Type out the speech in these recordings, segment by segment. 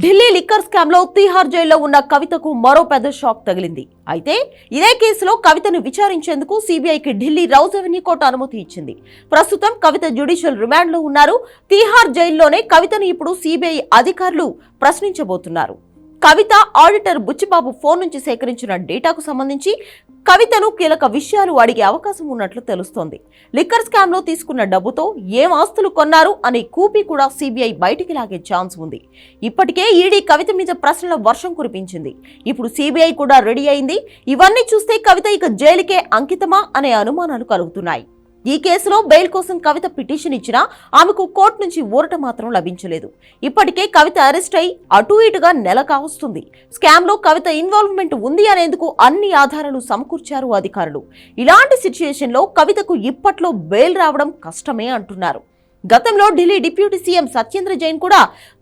Delhi liquor స్కామ్లో తీహార్ జైల్లో ఉన్న కవితకు మరో పెద్ద షాక్ తగిలింది. అయితే ఇదే కేసులో కవితను విచారించేందుకు సిబిఐకి ఢిల్లీ రౌజ్ అవెన్యూ కోర్టు అనుమతి ఇచ్చింది. ప్రస్తుతం కవిత జ్యుడిషియల్ రిమాండ్లో ఉన్నారు. తీహార్ జైల్లోనే కవితను ఇప్పుడు సిబిఐ అధికారులు ప్రశ్నించబోతున్నారు. కవిత ఆడిటర్ బుచ్చిబాబు ఫోన్ నుంచి సేకరించిన డేటాకు సంబంధించి కవితను కీలక విషయాలు అడిగే అవకాశం ఉన్నట్లు తెలుస్తోంది. లిక్కర్ స్కామ్లో తీసుకున్న డబ్బుతో ఏం ఆస్తులు కొన్నారు అనే కూపీ కూడా సిబిఐ బయటికి లాగే ఛాన్స్ ఉంది. ఇప్పటికే ఈడీ కవిత మీద ప్రశ్నల వర్షం కురిపించింది. ఇప్పుడు సిబిఐ కూడా రెడీ అయింది. ఇవన్నీ చూస్తే కవిత ఇక జైలుకే అంకితమా అనే అనుమానాలు కలుగుతున్నాయి. ఈ కేసులో బెయిల్ కోసం కవిత పిటిషన్ ఇచ్చినా ఆమెకు కోర్టు నుంచి ఊరట మాత్రం లభించలేదు. ఇప్పటికే కవిత అరెస్ట్ అయి అటు ఇటుగా నెల కావస్తుంది. స్కామ్లో కవిత ఇన్వాల్వ్మెంట్ ఉంది అనేందుకు అన్ని ఆధారాలు సమకూర్చారు అధికారులు. ఇలాంటి సిచ్యుయేషన్లో కవితకు ఇప్పట్లో బెయిల్ రావడం కష్టమే అంటున్నారు. గతంలో ఢిల్లీ డిప్యూటీ సీఎం సత్యేంద్ర జైన్ కూడా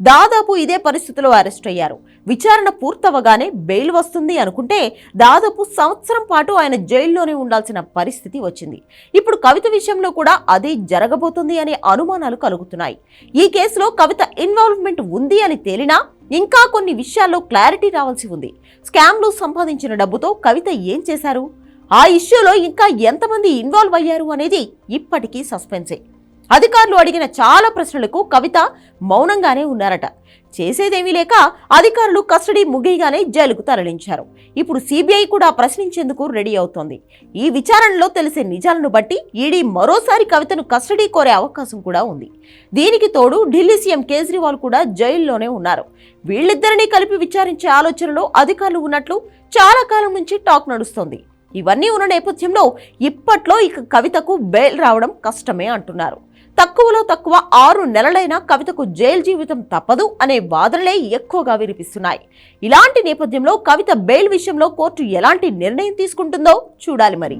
దాదాపు ఇదే పరిస్థితిలో అరెస్ట్ అయ్యారు. విచారణ పూర్తవగానే బెయిల్ వస్తుంది అనుకుంటే దాదాపు సంవత్సరం పాటు ఆయన జైల్లోనే ఉండాల్సిన పరిస్థితి వచ్చింది. ఇప్పుడు కవిత విషయంలో కూడా అదే జరగబోతుంది అనే అనుమానాలు కలుగుతున్నాయి. ఈ కేసులో కవిత ఇన్వాల్వ్మెంట్ ఉంది అని తేలినా ఇంకా కొన్ని విషయాల్లో క్లారిటీ రావాల్సి ఉంది. స్కామ్లో సంపాదించిన డబ్బుతో కవిత ఏం చేశారు? ఆ ఇష్యూలో ఇంకా ఎంతమంది ఇన్వాల్వ్ అయ్యారు అనేది ఇప్పటికీ సస్పెన్సే. అధికారులు అడిగిన చాలా ప్రశ్నలకు కవిత మౌనంగానే ఉన్నారట. చేసేదేమీ లేక అధికారులు కస్టడీ ముగియగానే జైలుకు తరలించారు. ఇప్పుడు సిబిఐ కూడా ప్రశ్నించేందుకు రెడీ అవుతోంది. ఈ విచారణలో తెలిసే నిజాలను బట్టి ఈడీ మరోసారి కవితను కస్టడీ కోరే అవకాశం కూడా ఉంది. దీనికి తోడు ఢిల్లీ సీఎం కేజ్రీవాల్ కూడా జైల్లోనే ఉన్నారు. వీళ్ళిద్దరినీ కలిపి విచారించే ఆలోచనలో అధికారులు ఉన్నట్లు చాలా కాలం నుంచి టాక్ నడుస్తోంది. ఇవన్నీ ఉన్న నేపథ్యంలో ఇప్పట్లో ఇక కవితకు బెయిల్ రావడం కష్టమే అంటున్నారు. తక్కువలో తక్కువ ఆరు నెలలైనా కవితకు జైలు జీవితం తప్పదు అనే వాదనలే ఎక్కువగా వినిపిస్తున్నాయి. ఇలాంటి నేపథ్యంలో కవిత బెయిల్ విషయంలో కోర్టు ఎలాంటి నిర్ణయం తీసుకుంటుందో చూడాలి మరి.